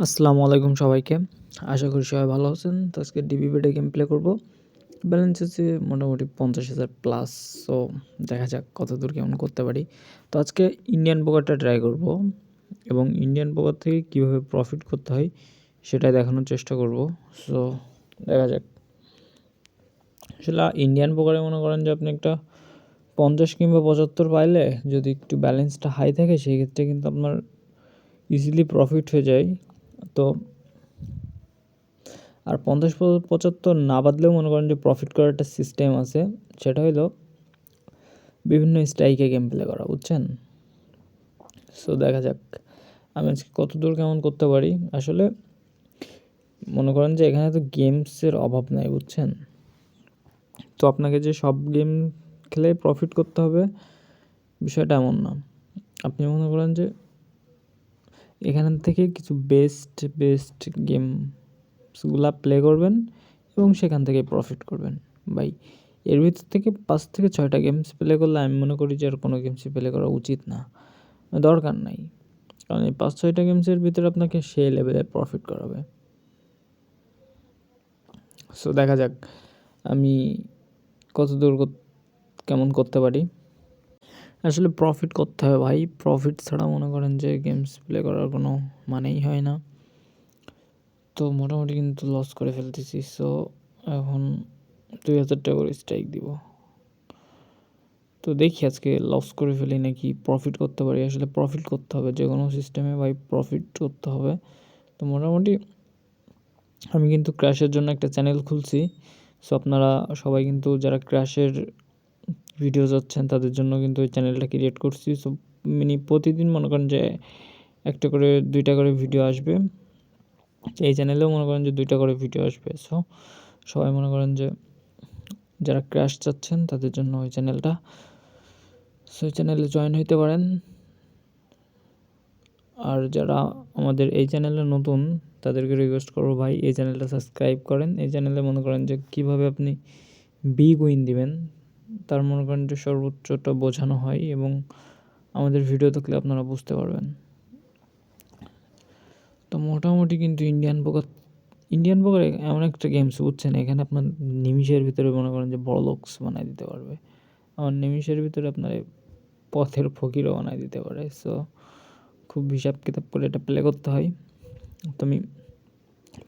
আসসালামু আলাইকুম সবাইকে। আশা করি সবাই ভালো আছেন। তো আজকে ডিবি বেডে গেম প্লে করব। ব্যালেন্স আছে মোটামুটি পঞ্চাশ হাজার প্লাস সো দেখা যাক কত দূর কেমন করতে পারি। তো আজকে ইন্ডিয়ান পোকারটা ট্রাই করব এবং ইন্ডিয়ান পোকার থেকে কীভাবে প্রফিট করতে হয় সেটাই দেখানোর চেষ্টা করব। সো দেখা যাক। আসলে ইন্ডিয়ান পোকারে মনে করেন যে আপনি একটা পঞ্চাশ কিংবা পঁচাত্তর পাইলে যদি একটু ব্যালেন্সটা হাই থাকে, সেই ক্ষেত্রে কিন্তু আপনার ইজিলি প্রফিট হয়ে যায়। তো আর পঞ্চাশ পঁচাত্তর না বাদলেও মনে করেন যে প্রফিট করার একটা সিস্টেম আছে, সেটা হলো বিভিন্ন স্ট্রাইকে গেম প্লে করা, বুঝছেন? সো দেখা যাক, আমি আজকে কত দূর কেমন করতে পারি? আসলে মনে করেন যে এখানে তো গেমসের অভাব নাই, বুঝছেন? তো আপনাকে যে সব গেম খেলে প্রফিট করতে হবে, বিষয়টা এমন না। আপনি মনে করেন যে এখান থেকে কিছু বেস্ট বেস্ট গেমসগুলা প্লে করবেন এবং সেখান থেকে প্রফিট করবেন। বাই এর ভিতর থেকে পাঁচ থেকে ছয়টা গেমস প্লে করলে আমি মনে করি যে আর কোনো গেমসই প্লে করা উচিত না। দরকার নাই। কারণ এই পাঁচ ছয়টা গেমসের ভিতরে আপনাকে সেই লেভেলে প্রফিট করাবে। সো দেখা যাক আমি কত দূর কেমন করতে পারি। আসলে প্রফিট করতে হবে ভাই। প্রফিট ছাড়া মনে করেন যে গেমস প্লে করার কোনো মানেই হয় না। তো মোটামুটি কিন্তু লস করে ফেলতেছি। সো এখন দুই হাজার টাকা করে স্ট্রাইক দিব। তো দেখি আজকে লস করে ফেলি নাকি প্রফিট করতে পারি। আসলে প্রফিট করতে হবে যে কোনো সিস্টেমে ভাই প্রফিট করতে হবে। তো মোটামুটি আমি কিন্তু ক্র্যাশের জন্য একটা চ্যানেল খুলছি। সো আপনারা সবাই কিন্তু যারা ক্র্যাশের ভিডিও যাচ্ছেন তাদের জন্য কিন্তু ওই চ্যানেলটা ক্রিয়েট করছি। সো মিনি প্রতিদিন মনে করেন যে একটা করে, দুইটা করে ভিডিও আসবে। এই চ্যানেলেও মনে করেন যে দুইটা করে ভিডিও আসবে। সো সবাই মনে করেন যে যারা ক্র্যাশ চাচ্ছেন, তাদের জন্য ওই চ্যানেলটা সো ওই চ্যানেলে জয়েন হইতে পারেন। আর যারা আমাদের এই চ্যানেলে নতুন, তাদেরকে রিকোয়েস্ট করব, ভাই, এই চ্যানেলটা সাবস্ক্রাইব করেন। এই চ্যানেলে মনে করেন যে কীভাবে আপনি বিগ উইন দিবেন। তার মনে করেন যে সর্বোচ্চটা বোঝানো হয় এবং আমাদের ভিডিও দেখলে আপনারা বুঝতে পারবেন। তো মোটামুটি কিন্তু ইন্ডিয়ান পোকার ইন্ডিয়ান পোকার এমন একটা গেমস বুঝছেন, এখানে আপনার নিমিষের ভিতরে মনে করেন যে বড় লোকস বানাই দিতে পারবে। আমার নিমিষের ভিতরে আপনার পথের ফকিরও বানাই দিতে পারে। সো খুব হিসাব কিতাব করে এটা প্লে করতে হয়। তো আমি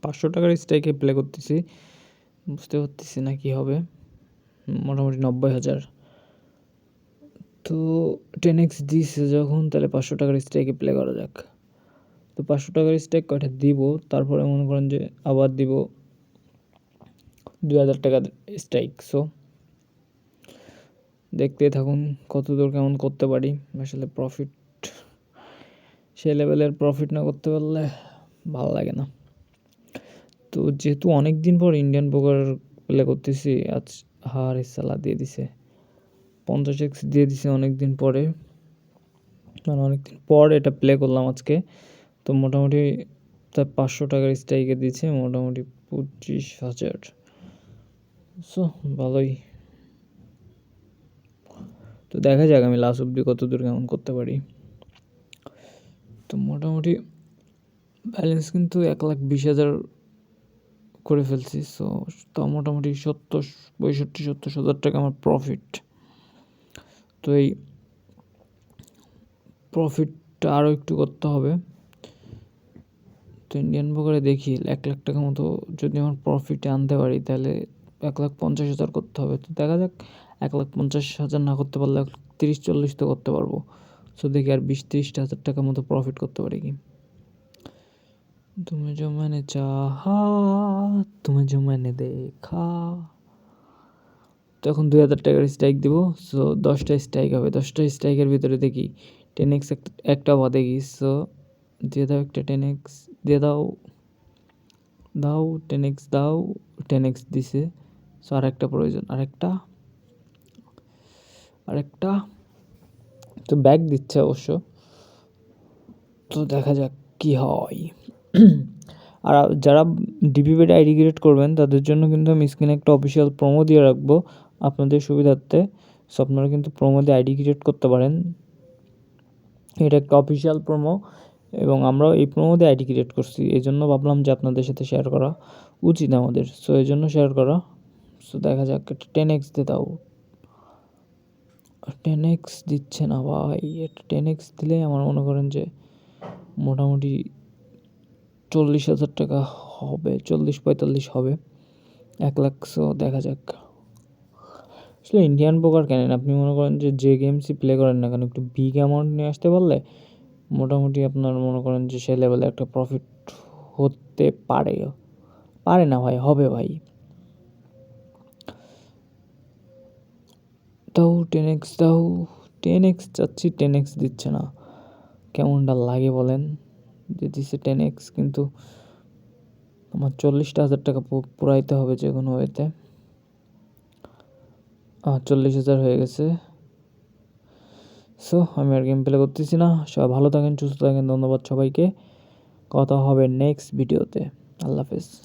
পাঁচশো টাকার স্ট্রাইকে প্লে করতেছি, বুঝতে পারতেছি না কী হবে। মোটামুটি নব্বই হাজার। তো টেন এক্স দিছে যখন, তাহলে পাঁচশো টাকার স্ট্রাইকে প্লে করা যাক। তো পাঁচশো টাকার স্ট্রাইক কয়টা দিব? তারপরে মনে করেন যে আবার দিব দু হাজার টাকার স্ট্রাইক সো দেখতে থাকুন কত দূর কেমন করতে পারি। আসলে প্রফিট সে লেভেলের প্রফিট না করতে পারলে ভালো লাগে না। তো যেহেতু অনেক দিন পর ইন্ডিয়ান পোকার প্লে করতেছি, আজ হার সালা দিয়ে দিছে। পঞ্চাশ এক্স দিয়ে দিছে অনেক দিন পরে। মানে অনেক দিন পর এটা প্লে করলাম আজকে। তো মোটামুটি তার পাঁচশো টাকার স্ট্রাইকে দিচ্ছে মোটামুটি পঁচিশ হাজার। সো ভালোই। তো দেখা যাক আমি লাস্ট অব্দি কত দূর কেমন করতে পারি। তো মোটামুটি ব্যালেন্স কিন্তু এক লাখ বিশ হাজার করে ফেলছি সো তা মোটামুটি সত্তর, পঁয়ষট্টি, সত্তর হাজার টাকা আমার প্রফিট তো এই প্রফিটটা আরও একটু করতে হবে। তো ইন্ডিয়ান ব্রোকারে দেখি, এক লাখ টাকা মতো যদি আমার প্রফিটে আনতে পারি, তাহলে এক লাখ পঞ্চাশ হাজার করতে হবে। তো দেখা যাক, এক লাখ পঞ্চাশ হাজার না করতে পারলে তিরিশ, চল্লিশ তো করতে পারব। সো দেখি আর বিশ, তিরিশটা হাজার টাকা মতো প্রফিট করতে পারি কি? তুমি जो मैंने চাহা তুমি जो मैंने দেখা তো এখন দুই হাজার টাকার স্ট্রাইক দিব সো দশটা স্ট্রাইক হবে দশটা স্ট্রাইকের ভিতরে দেখি টেন এক্স একটা বাদে কি সো দিয়ে দাও একটা টেন এক্স দিয়ে দাও দাও টেন এক্স দাও টেন এক্স দিছে সো আরেকটা প্রয়োজন আরেকটা আরেকটা তো ব্যাগ দিচ্ছে অবশ্য তো দেখা যাক কী হয় আর যারা ডিপিপিড আইডি ক্রিয়েট করবেন, তাদের জন্য কিন্তু আমি স্ক্রিনে একটা অফিসিয়াল প্রোমো দিয়ে রাখব আপনাদের সুবিধার্থে। সো আপনারা কিন্তু প্রোমো দিয়ে আইডি ক্রিয়েট করতে পারেন। এটা একটা অফিসিয়াল প্রোমো এবং আমরাও এই প্রোমোতে আইডি ক্রিয়েট করছি। এই জন্য ভাবলাম যে আপনাদের সাথে শেয়ার করা উচিত আমাদের। সো এই জন্য শেয়ার করা। সো দেখা যাক একটা টেন এক্স দিয়ে দাও। টেন এক্স দিচ্ছে না ভাই। এটা টেন এক্স দিলে আমার মনে করেন যে মোটামুটি চল্লিশ হাজার টাকা হবে, চল্লিশ পঁয়তাল্লিশ হবে। এক লাখশো দেখা যাক। আসলে ইন্ডিয়ান পোকার কেনেন আপনি মনে করেন যে যে গেমসই প্লে করেন না কেন, একটু বিগ অ্যামাউন্ট নিয়ে আসতে পারলে মোটামুটি আপনার মনে করেন যে সে লেভেলে একটা প্রফিট হতে পারে। পারে না ভাই, হবে ভাই। তাও টেন এক্স দাও টেন এক্স চাচ্ছি টেন এক্স দিচ্ছে না। কেমনটা লাগে বলেন? যে দিছে টেন এক্স কিন্তু আমার চল্লিশটা হাজার টাকা পুরাইতে হবে যে কোনো ওয়েতে। চল্লিশ হাজার হয়ে গেছে। সো, আমি আর গেম প্লে করতেছি না। সবাই ভালো থাকেন, সুস্থ থাকেন, ধন্যবাদ সবাইকে। কথা হবে নেক্সট ভিডিওতে আল্লাহ হাফেজ।